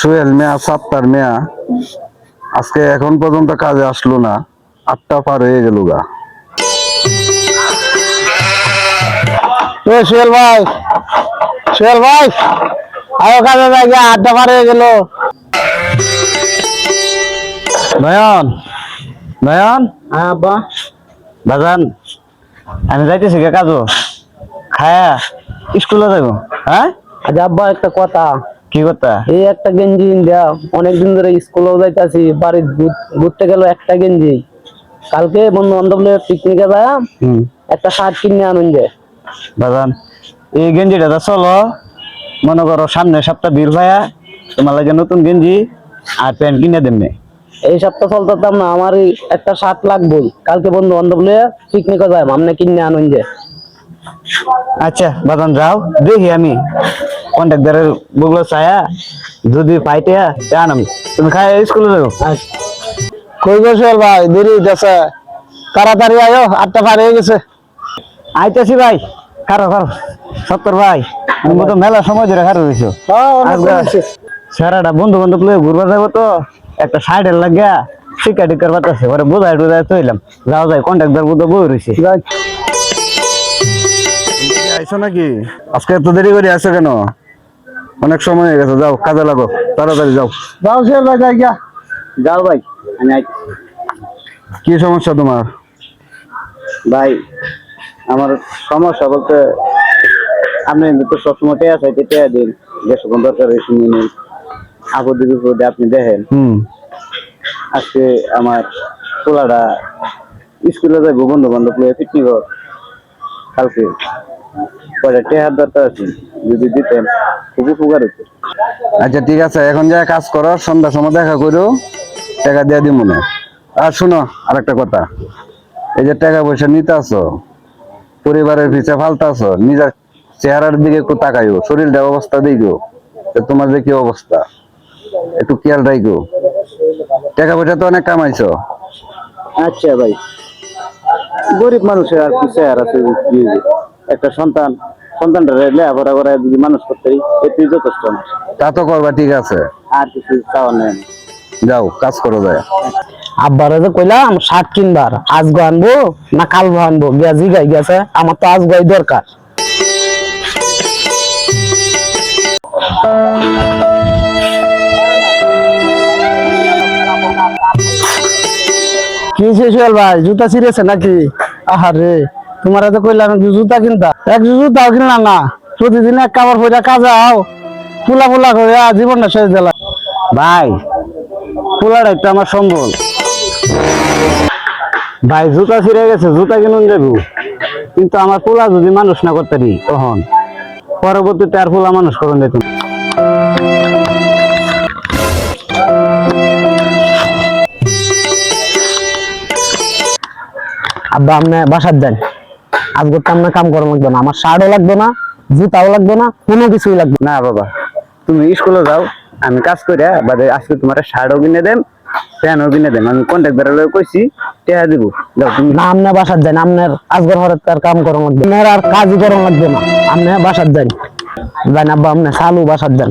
সোহেল মিয়া সাত্তার মিয়া আজকে এখন পর্যন্ত কাজে আসলো না আটটা পার হয়ে গেল গা। সোহেল ভাই সোহেল ভাই আরও কাজে জায়গা আড্ডা পার হয়ে গেল। নয়ন নয়ন? হ্যাঁ আব্বা। বাজান আমি যাইতেছি কে কাজও খায়া স্কুলে যাব হ্যাঁ? আজ আব্বা একটা কথা। কি কথা? এই একটা গেঞ্জি দেয়া অনেকদিন ধরে স্কুলেও যাইতাছি বাড়ির ঘুরতে গেল একটা গেঞ্জি। কালকে বন্ধু বান্ধব পিকনিকে যায় একটা শার্ট কিনে আনুন যে। বাজান এই গেঞ্জিটা তো চলো মনে করো সামনে সপ্তাহ বীর ভাইয়া তোমার লাগে নতুন গেঞ্জি আর প্যান্ট কিনে দেমনে এই সপ্তাহ চলতাম না আমার একটা শার্ট লাগবই কালকে বন্ধু বান্ধব লিয়ে পিকনিকে যায় আমনে কিনে আনুন যে। আচ্ছা বাজান যাও দেখি আমি। কন্ট্রাক্টরের গুগল ছায়া যদি পাইতে জানাম তুমি খাই স্কুলে যাও। কই গো ভাই? দেরি হইতেছে। তাড়াতাড়ি আয়ো আটটা পার হয়ে গেছে। আইতেছি ভাই। কারও কারও সত্তর ভাই। তুমি তো মেলা সময় ধরে খারো রয়েছো। সারাটা বন্ধু বান্ধব লয়ে ঘুরবা যাব তো। একটা সাইডের লাগিয়া শিক্ষা টিকার বাতাসে ওরে বোঝাই টোঝাই তৈলাম যাও যাই কন্ট্রাক্টর বুঝতে বই রয়েছে। আইসো নাকি? আজকে এত দেরি করে আসো কেন? অনেক সময় হয়ে গেছে যাও কাজে লাগো তাড়াতাড়ি যাও। যাও ভাই জায়গা যাও ভাই আমি। কি সমস্যা তোমার? ভাই আমার সমস্যা বলতে আপনি তো সবসময় টেয়া চাইতে টেয়া দিন দেশ কোন দরকার শুনে নেই আপদে বিপদে আপনি দেখেন। আজকে আমার পোলাটা স্কুলে যাব বন্ধু বান্ধব নিয়ে পিকনিক কালকে। পরে টেহার দরকার আছে যদি দিতেন। খুব উপকার হতো আচ্ছা ঠিক আছে এখন যা কাজ করো সন্ধ্যার সময় দেখা করো টাকা দিয়ে দিব মনে আর শুনো আরেকটা কথা। এই যে টাকা পয়সা নিতে আসো পরিবারের পিছে ফালতে আসো নিজের চেহারার দিকে একটু তাকাইও শরীরটা অবস্থা দিকো তোমার যে কি অবস্থা একটু খেয়াল রাখো টাকা পয়সা তো অনেক কামাইছো। আচ্ছা ভাই গরিব মানুষের আর কি চেহারা একটা সন্তান সন্তানটা লেখাপড়া করে যদি মানুষ করতে এতেই যথেষ্ট। তা তো করবা ঠিক আছে। আর কিছু চাওয়ার নেই। যাও কাজ করো যায়। আব্বারে যে কইলাম শার্ট কিনবার। আজগো আনব না কালবো আনব? গিয়া জিগাই গেছে আমার তো আজগোই দরকার। কি সোহেল ভাই? জুতা ছিঁড়েছে নাকি? আহারে। তোমার তো কইলাম একটু জুতা কিনতা? এক জুতাও কিনলাম না। প্রতিদিন এক কাপড় পয়সা কাজে আও। পোলা ফুলা করে জীবনটা শেষ দিলাম ভাই পোলাটা একটু আমার সম্বল। ভাই, জুতা ছিঁড়ে গেছে, জুতা কিনুন যাব কিন্তু আমার পোলা যদি মানুষ না করতে পারি তখন পরবর্তীতে আর পোলা মানুষ করুন দেখুন আব্বা, আপনি বাসার দেন। আজকে তো আপনার কাম করা লাগবে না। আমার শার্টও লাগবে না জুতাও লাগবে না কোনো কিছুই লাগবে না। না বাবা তুমি স্কুলে যাও আমি কাজ করে বাদে আজকে তোমার শার্টও কিনে দেন প্যান্টও কিনে দেন আমি কন্ট্রাক্টর কইছি টেহা দিব। যাও তুমি। না আপনি বাসার দেন আপনার আজকের ঘরে তার কাম করা লাগবে আপনার আর কাজই করা লাগবে না। আপনি বাসার আব্বা আপনি চালু বাসার দেন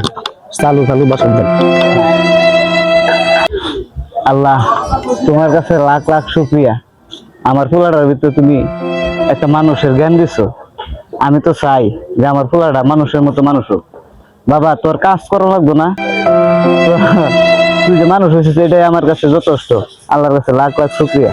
চালু চালু বাসার দেন আল্লাহ তোমার কাছে লাখ লাখ শুক্রিয়া। আমার পোলাটার ভিতরে তুমি একটা মানুষের জ্ঞান দিছো? আমি তো চাই যে আমার পোলাটা মানুষের মতো মানুষ হোক। বাবা, তোর কাজ করা লাগবো না? তুই যে মানুষ হয়েছিস, এটাই আমার কাছে যথেষ্ট। আল্লাহর কাছে লাখ লাখ শুক্রিয়া।